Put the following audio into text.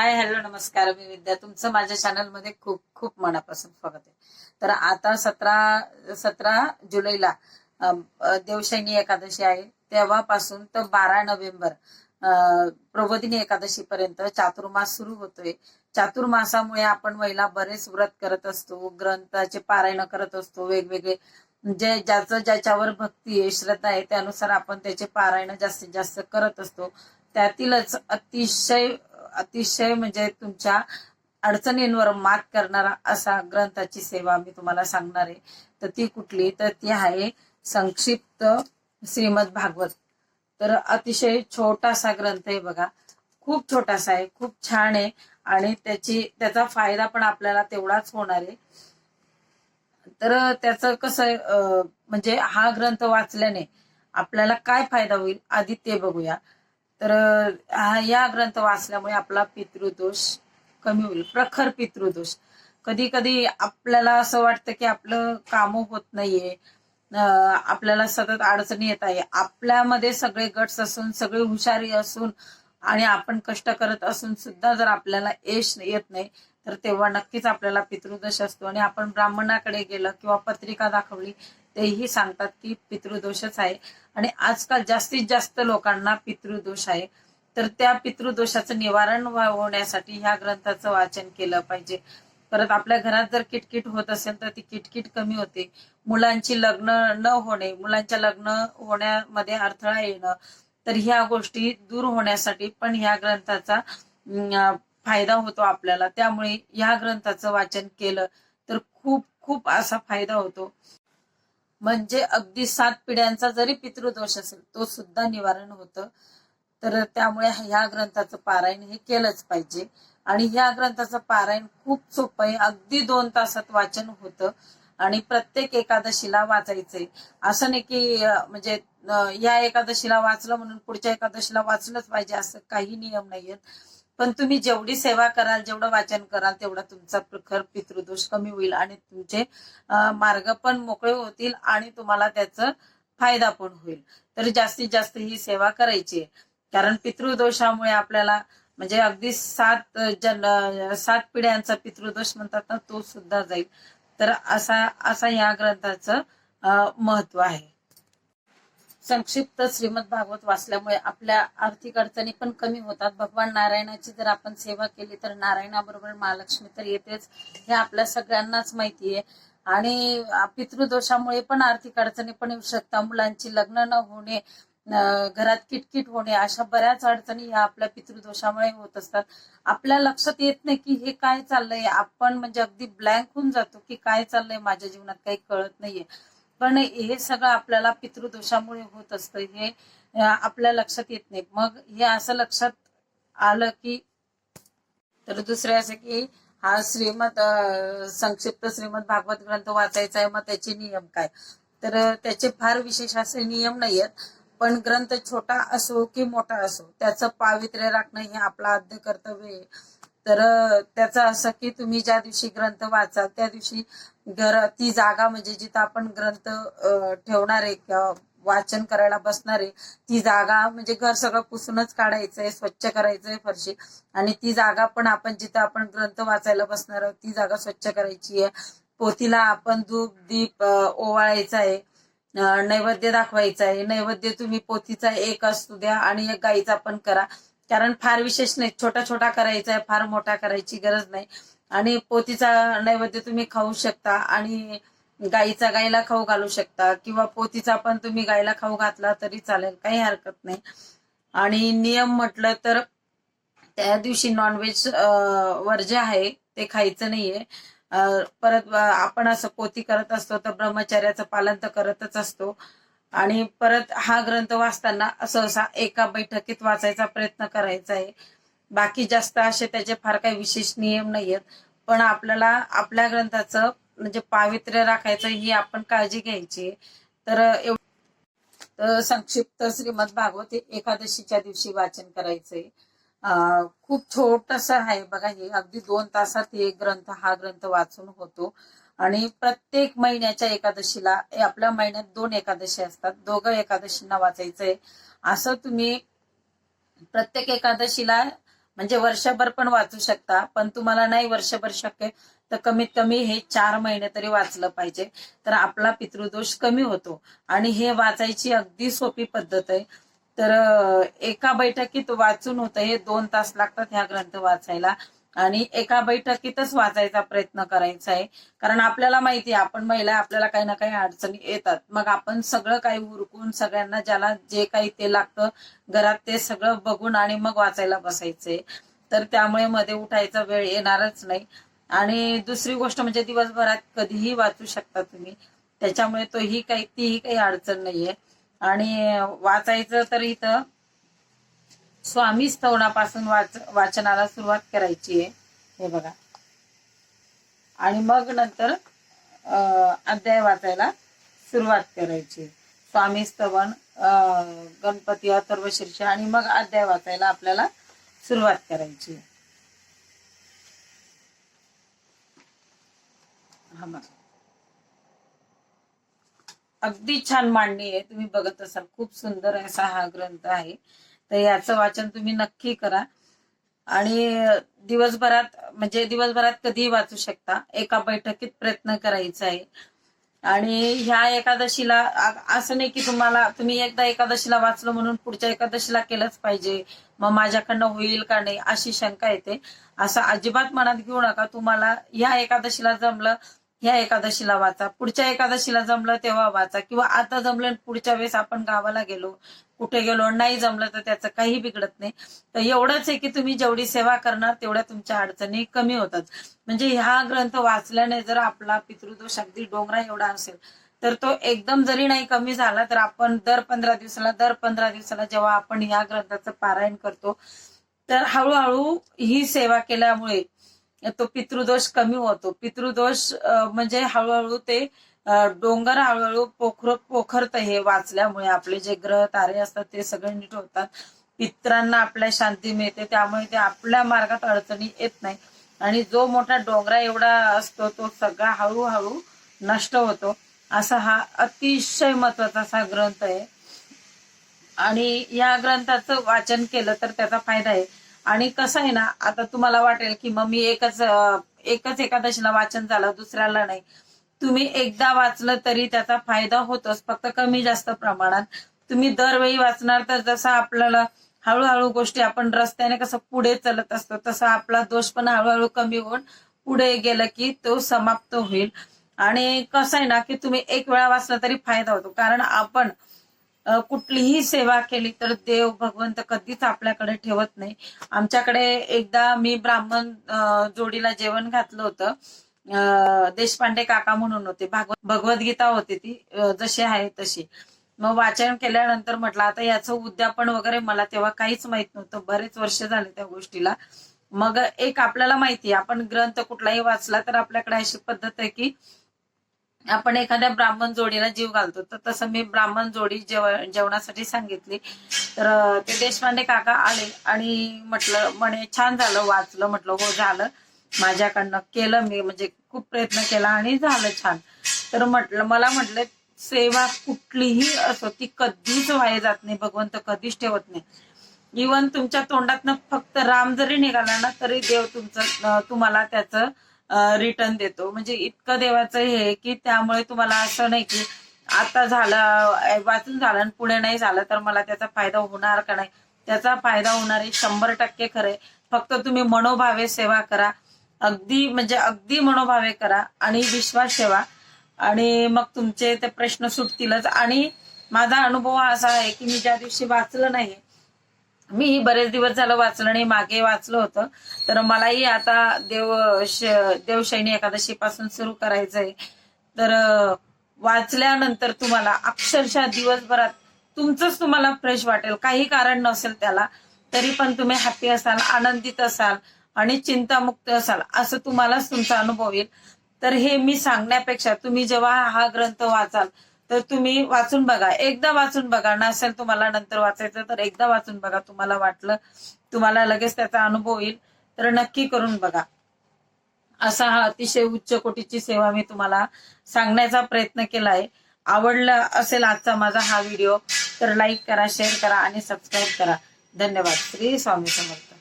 Hi hello नमस्कार मी विद्या तुमचं माझ्या चॅनलमध्ये खूप खूप मनापासून स्वागत आहे. तर आता सतरा सतरा जुलैला देवशैनी एकादशी आहे. तेव्हापासून तर बारा नोव्हेंबर प्रबोधिनी एकादशी पर्यंत चातुर्मास सुरू होतोय. चातुर्मासामुळे आपण महिला बरेच व्रत करत असतो ग्रंथाचे पारायण करत असतो वेगवेगळे. जे ज्याचं ज्याच्यावर भक्ती आहे श्रद्धा आहे त्यानुसार आपण त्याचे पारायण जास्तीत जास्त करत असतो. त्यातीलच अतिशय अतिशय म्हणजे तुमच्या अडचणींवर मात करणारा असा ग्रंथाची सेवा मी तुम्हाला सांगणार आहे. तर ती कुठली? तर ती आहे संक्षिप्त श्रीमद भागवत. तर अतिशय छोटासा ग्रंथ आहे बघा. खूप छोटासा आहे खूप छान आहे आणि त्याची त्याचा फायदा पण आपल्याला तेवढाच होणार आहे. तर त्याचं कसं आहे, म्हणजे हा ग्रंथ वाचल्याने आपल्याला काय फायदा होईल? आधी ते बघूया. तर या ग्रंथ वाचल्यामुळे आपला पितृदोष कमी होईल प्रखर पितृदोष. कधी कधी आपल्याला असं वाटतं की आपलं काम होत नाहीये अं, आपल्याला सतत अडचणी येत आहे. आपल्यामध्ये सगळे गट्स असून सगळे हुशारी असून आणि आपण कष्ट करत असून सुद्धा जर आपल्याला यश येत नाही तर तेव्हा नक्कीच आपल्याला पितृदोष असतो. आणि आपण ब्राह्मणाकडे गेलं किंवा पत्रिका दाखवली तेही सांगतात की पितृदोषच आहे. आणि आजकाल जास्तीत जास्त लोकांना पितृदोष आहे. तर त्या पितृदोषाचं निवारण होण्यासाठी ह्या ग्रंथाचं वाचन केलं पाहिजे. परत आपल्या घरात जर किटकिट होत असेल तर ती किटकिट कमी होते. मुलांची लग्न न होणे मुलांच्या लग्न होण्यामध्ये अडथळा येणं तर ह्या गोष्टी दूर होण्यासाठी पण ह्या ग्रंथाचा फायदा होतो आपल्याला. त्यामुळे ह्या ग्रंथाचं वाचन केलं तर खूप खूप असा फायदा होतो. म्हणजे अगदी सात पिढ्यांचा जरी पितृदोष असेल तो सुद्धा निवारण होतं. तर त्यामुळे ह्या ग्रंथाचं पारायण हे केलंच पाहिजे. आणि ह्या ग्रंथाचं पारायण खूप सोपं आहे. अगदी दोन तासात वाचन होतं. आणि प्रत्येक एकादशीला वाचायचंय. असं नाही की म्हणजे या एकादशीला वाचलं म्हणून पुढच्या एकादशीला वाचलंच पाहिजे असं काही नियम नाहीयेत. पण तुम्ही जेवढी सेवा कराल जेवढं वाचन कराल तेवढा तुमचा प्रखर पितृदोष कमी होईल आणि तुमचे मार्ग पण मोकळे होतील आणि तुम्हाला त्याचा फायदा पण होईल. तर जास्तीत जास्त ही सेवा करायची आहे. कारण पितृदोषामुळे आपल्याला म्हणजे अगदी सात जन सात पिढ्यांचा पितृदोष म्हणतात ना तो सुद्धा जाईल. तर असा असा या ग्रंथाचं महत्त्व आहे. संक्षिप्त श्रीमद भागवत वाचल्यामुळे आपल्या आर्थिक अडचणी पण कमी होतात. भगवान नारायणाची जर आपण सेवा केली तर नारायणाबरोबर महालक्ष्मी तर येतेच. हे आपल्या सगळ्यांनाच माहिती आहे आणि पितृदोषामुळे पण आर्थिक अडचणी पण येऊ शकतात. मुलांची लग्न न होणे घरात किटकिट होणे अशा बऱ्याच अडचणी ह्या आपल्या पितृदोषामुळे होत असतात. आपल्या लक्षात येत नाही की हे काय चाललंय. आपण म्हणजे अगदी ब्लँक होऊन जातो की काय चाललंय माझ्या जीवनात काही कळत नाहीये. पण हे सगळं आपल्याला पितृदोषामुळे होत असतं. हे आपल्या लक्षात येत नाही. मग हे असं लक्षात आलं की तर दुसरे असं की हा श्रीमद संक्षिप्त श्रीमद भागवत ग्रंथ वाचायचा आहे मग त्याचे नियम काय? तर त्याचे फार विशेष असे नियम नाहीयेत. पण ग्रंथ छोटा असो की मोठा असो त्याचं पावित्र्य राखणं हे आपलं आद्य कर्तव्य आहे. तर त्याचं असं की तुम्ही ज्या दिवशी ग्रंथ वाचाल त्या दिवशी घर ती जागा म्हणजे जिथं आपण ग्रंथ ठेवणार आहे किंवा वाचन करायला बसणार आहे ती जागा म्हणजे घर सगळं पुसूनच काढायचंय स्वच्छ करायचंय फरशी. आणि ती जागा पण आपण जिथं आपण ग्रंथ वाचायला बसणार आहोत ती जागा स्वच्छ करायची आहे. पोथीला आपण धूप दीप ओवाळायचा आहे नैवेद्य दाखवायचा आहे नैवेद्य तुम्ही पोथीचा एक असू द्या आणि एक गाईचा पण करा. कारण फार विशेष नाही छोटा छोटा करायचा आहे फार मोठा करायची गरज नाही. आणि पोतीचा नैवेद्य तुम्ही खाऊ शकता आणि गाईचा गाईला खाऊ घालू शकता किंवा पोतीचा पण तुम्ही गाईला खाऊ घातला तरी चालेल काही हरकत नाही. आणि नियम म्हटलं तर त्या दिवशी नॉनव्हेज वर्ज्य आहे ते खायचं नाहीये. परत आपण असं पोती करत असतो तर ब्रह्मचार्याचं पालन तर करतच असतो. आणि परत हा ग्रंथ वाचताना सहसा एका बैठकीत वाचायचा प्रयत्न करायचा आहे. बाकी जास्त असे त्याचे फार काही विशेष नियम नाहीयेत. पण आपल्याला आपल्या ग्रंथाचं म्हणजे पावित्र्य राखायचं ही आपण काळजी घ्यायची. तर तर संक्षिप्त श्रीमद भागवत एकादशीच्या दिवशी वाचन करायचंय. खूप छोटस आहे बघा हे. अगदी दोन तासात एक ग्रंथ हा ग्रंथ वाचून होतो. आणि प्रत्येक महिन्याच्या एकादशीला आपल्या महिन्यात दोन एकादशी असतात. दोघं एकादशींना वाचायचंय. असं तुम्ही प्रत्येक एकादशीला म्हणजे वर्षभर पण वाचू शकता पण तुम्हाला नाही वर्षभर शक्य तर कमीत कमी हे चार महिने तरी वाचलं पाहिजे. तर आपला पितृदोष कमी होतो. आणि हे वाचायची अगदी सोपी पद्धत आहे. तर एका बैठकीत वाचून होतं हे दोन तास लागतात ह्या ग्रंथ वाचायला. आणि एका बैठकीतच वाचायचा प्रयत्न करायचा आहे. कारण आपल्याला माहिती आहे आपण महिला आपल्याला काही ना काही अडचणी येतात. मग आपण सगळं काही उरकून सगळ्यांना ज्याला जे काही ते लागतं घरात ते सगळं बघून आणि मग वाचायला बसायचंय. तर त्यामुळे मध्ये उठायचा वेळ येणारच नाही. आणि दुसरी गोष्ट म्हणजे दिवसभरात कधीही वाचू शकता तुम्ही. त्याच्यामुळे तो ही काही तीही काही अडचण नाहीये. आणि वाचायचं तर इथं स्वामी स्तवनापासून वाच वाचनाला सुरुवात करायची आहे. हे बघा. आणि मग नंतर अं, अध्याय वाचायला सुरुवात करायची. स्वामी स्तवन अं, गणपती अथर्व शीर्ष आणि मग अध्याय वाचायला आपल्याला सुरुवात करायची. हा अगदी छान मांडणी आहे. तुम्ही बघत असाल. खूप सुंदर असा हा ग्रंथ आहे. तर याचं वाचन तुम्ही नक्की करा. आणि दिवसभरात म्हणजे दिवसभरात कधीही वाचू शकता. एका बैठकीत प्रयत्न करायचा आहे. आणि ह्या एकादशीला असं नाही की तुम्हाला तुम्ही एकदा एकादशीला वाचलं म्हणून पुढच्या एकादशीला केलंच पाहिजे. मग माझ्याकडनं होईल का नाही अशी शंका येते. असं अजिबात मनात घेऊ नका. तुम्हाला ह्या एकादशीला जमलं ह्या एकादशीला वाचा. पुढच्या एकादशीला जमलं तेव्हा वाचा. किंवा आता जमलं पुढच्या वेळेस आपण गावाला गेलो कुठे गेलो नाही जमलं तर त्याचं काही बिघडत नाही. तर एवढंच आहे की तुम्ही जेवढी सेवा करणार तेवढ्या तुमच्या अडचणी कमी होतात. म्हणजे ह्या ग्रंथ वाचल्याने जर आपला पितृदोष अगदी डोंगरा एवढा असेल तर तो एकदम जरी नाही कमी झाला तर आपण दर पंधरा दिवसाला दर पंधरा दिवसाला जेव्हा आपण या ग्रंथाचं पारायण करतो तर हळूहळू ही सेवा केल्यामुळे तो पितृदोष कमी होतो. पितृदोष म्हणजे हळूहळू ते डोंगर हळूहळू पोखर पोखरत हे वाचल्यामुळे. आपले जे ग्रह तारे असतात ते सगळे नीट होतात. पित्रांना आपल्या शांती मिळते. त्यामुळे ते आपल्या मार्गात अडचणी येत नाही. आणि जो मोठा डोंगरा एवढा असतो तो सगळा हळूहळू नष्ट होतो. असा हा अतिशय महत्त्वाचा असा ग्रंथ आहे. आणि या ग्रंथाचं वाचन केलं तर त्याचा फायदा आहे. आणि कसं आहे ना आता तुम्हाला वाटेल की मग मी एकच एकच एकादशीला वाचन झालं दुसऱ्याला नाही. तुम्ही एकदा वाचलं तरी त्याचा फायदा होतोच फक्त कमी जास्त प्रमाणात. तुम्ही दरवेळी वाचणार तर जसं आपल्याला हळूहळू गोष्टी आपण रस्त्याने कसं पुढे चालत असतो तसा आपला दोष पण हळूहळू कमी होऊन पुढे गेलं की तो समाप्त होईल. आणि कसं आहे ना की तुम्ही एक वेळा वाचला तरी फायदा होतो कारण आपण कुठलीही सेवा केली तर देव भगवंत कधीच आपल्याकडे ठेवत नाही. आमच्याकडे एकदा मी ब्राह्मण जोडीला जेवण घातलं होतं. देशपांडे काका म्हणून होते. भागवत भगवद्गीता होती ती. जशी आहे तशी. मग वाचन केल्यानंतर म्हटलं आता याचं उद्यापन वगैरे मला तेव्हा काहीच माहीत नव्हतं. बरेच वर्ष झाले त्या गोष्टीला. मग एक आपल्याला माहिती आपण ग्रंथ कुठलाही वाचला तर आपल्याकडे अशी पद्धत आहे की आपण एखाद्या ब्राह्मण जोडीला जीव घालतो. तर तसं मी ब्राह्मण जोडी जेव जेवणासाठी सांगितली. तर ते देशपांडे काका आले आणि म्हटलं म्हणे छान झालं वाचलं म्हटलं हो झालं. माझ्याकडनं केलं मी म्हणजे खूप प्रयत्न केला आणि झालं छान. तर म्हटलं मला म्हटलं सेवा कुठलीही असो ती कधीच वाया जात नाही भगवंत कधीच ठेवत नाही. इवन तुमच्या तोंडातनं फक्त राम जरी निघाला ना तरी देव तुमचं तुम्हाला त्याचं रिटर्न देतो. म्हणजे इतकं देवाचं हे की त्यामुळे तुम्हाला असं नाही की आता झालं वाचून झालं आणि पुढे नाही झालं तर मला त्याचा फायदा होणार का नाही? त्याचा फायदा होणार आहे शंभर टक्के खरे फक्त तुम्ही मनोभावे सेवा करा. अगदी म्हणजे अगदी मनोभावे करा आणि विश्वास ठेवा. आणि मग तुमचे ते प्रश्न सुटतीलच. आणि माझा अनुभव असा आहे की मी ज्या दिवशी वाचलं नाही मी बरेच दिवस झालं वाचलं नाही मागे वाचलं होतं. तर मलाही आता देव श- देवशैनी एकादशी पासून सुरू आहे तर वाचल्यानंतर तुम्हाला अक्षरशः दिवसभरात तुमचंच तुम्हाला फ्रेश वाटेल. काही कारण नसेल त्याला तरी पण तुम्ही हॅपी असाल आनंदित असाल. आणि चिंतामुक्त असाल असं तुम्हालाच तुमचा अनुभव येईल. तर हे मी सांगण्यापेक्षा तुम्ही जेव्हा हा ग्रंथ वाचाल तर तुम्ही वाचून बघा. एकदा वाचून बघा. नसेल तुम्हाला नंतर वाचायचं तर एकदा वाचून बघा. तुम्हाला वाटलं तुम्हाला लगेच त्याचा अनुभव येईल तर नक्की करून बघा. असा हा अतिशय उच्च कोटीची सेवा मी तुम्हाला सांगण्याचा प्रयत्न केला आहे आवडला असेल आजचा माझा हा व्हिडिओ तर लाईक करा शेअर करा आणि सबस्क्राईब करा. धन्यवाद. श्री स्वामी समर्थ.